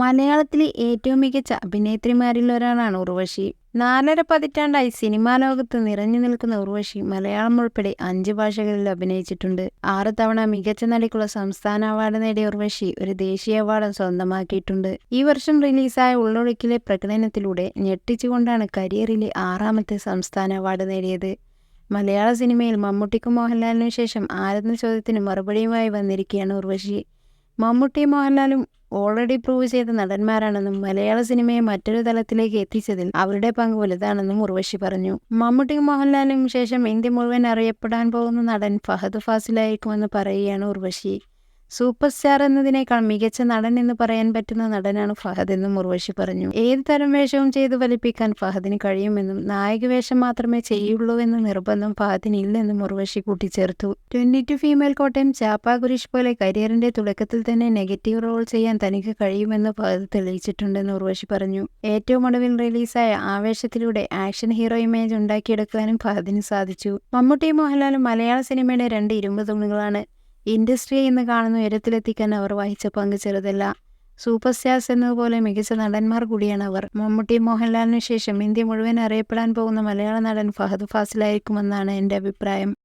മലയാളത്തിലെ ഏറ്റവും മികച്ച അഭിനേത്രിമാരിൽ ഒരാളാണ് ഉർവശി. നാലര പതിറ്റാണ്ടായി സിനിമാ ലോകത്ത് നിറഞ്ഞു നിൽക്കുന്ന ഉർവശി മലയാളം ഉൾപ്പെടെ അഞ്ച് ഭാഷകളിൽ അഭിനയിച്ചിട്ടുണ്ട്. ആറ് തവണ മികച്ച നടിക്കുള്ള സംസ്ഥാന അവാർഡ് നേടിയ ഉർവശി ഒരു ദേശീയ അവാർഡും സ്വന്തമാക്കിയിട്ടുണ്ട്. ഈ വർഷം റിലീസായ ഉള്ളൊഴുക്കിലെ പ്രകടനത്തിലൂടെ ഞെട്ടിച്ചുകൊണ്ടാണ് കരിയറിലെ ആറാമത്തെ സംസ്ഥാന അവാർഡ് നേടിയത്. മലയാള സിനിമയിൽ മമ്മൂട്ടിക്കും മോഹൻലാലിനു ശേഷം ആരെന്ന ചോദ്യത്തിന് മറുപടിയുമായി വന്നിരിക്കുകയാണ് ഉർവശി. മമ്മൂട്ടിയും മോഹൻലാലും ഓൾറെഡി പ്രൂവ് ചെയ്ത നടന്മാരാണെന്നും മലയാള സിനിമയെ മറ്റൊരു തലത്തിലേക്ക് എത്തിച്ചതിൽ അവരുടെ പങ്ക് വലുതാണെന്നും ഉർവശി പറഞ്ഞു. മമ്മൂട്ടിയും മോഹൻലാലിനും ശേഷം ഇന്ത്യ മുഴുവൻ അറിയപ്പെടാൻ പോകുന്ന നടൻ ഫഹദ് ഫാസിലായിരിക്കുമെന്ന് പറയുകയാണ് ഉർവശി. സൂപ്പർ സ്റ്റാർ എന്നതിനേക്കാൾ മികച്ച നടൻ എന്ന് പറയാൻ പറ്റുന്ന നടനാണ് ഫഹദ് എന്നും ഉർവശി പറഞ്ഞു. ഏത് തരം വേഷവും ചെയ്ത് ഫലിപ്പിക്കാൻ ഫഹദിന് കഴിയുമെന്നും നായക വേഷം മാത്രമേ ചെയ്യുള്ളൂ എന്ന നിർബന്ധം ഫഹദിന് ഇല്ലെന്നും ഉർവശി കൂട്ടിച്ചേർത്തു. Twenty two female Kottayam Chappa Kurishu പോലെ കരിയറിന്റെ തുടക്കത്തിൽ തന്നെ നെഗറ്റീവ് റോൾ ചെയ്യാൻ തനിക്ക് കഴിയുമെന്ന് ഫഹദ് തെളിയിച്ചിട്ടുണ്ടെന്ന് ഉർവശി പറഞ്ഞു. ഏറ്റവും ഒടുവിൽ റിലീസായ ആവേശത്തിലൂടെ ആക്ഷൻ ഹീറോ ഇമേജ് ഉണ്ടാക്കിയെടുക്കാനും ഫഹദിന് സാധിച്ചു. മമ്മൂട്ടി മോഹൻലാലും മലയാള സിനിമയുടെ രണ്ട് ഇരുമ്പ് തൂണുകളാണ് ഇൻഡസ്ട്രിയെ ഇന്ന് കാണുന്ന ഉയരത്തിലെത്തിക്കാൻ അവർ വഹിച്ച പങ്ക് ചെറുതല്ല. സൂപ്പർ സ്റ്റാർസ് എന്നതുപോലെ മികച്ച നടന്മാർ കൂടിയാണ് അവർ. മമ്മൂട്ടി മോഹൻലാലിനു ശേഷം ഇന്ത്യ മുഴുവൻ അറിയപ്പെടാൻ പോകുന്ന മലയാള നടൻ ഫഹദ് ഫാസിലായിരിക്കുമെന്നാണ് എന്റെ അഭിപ്രായം.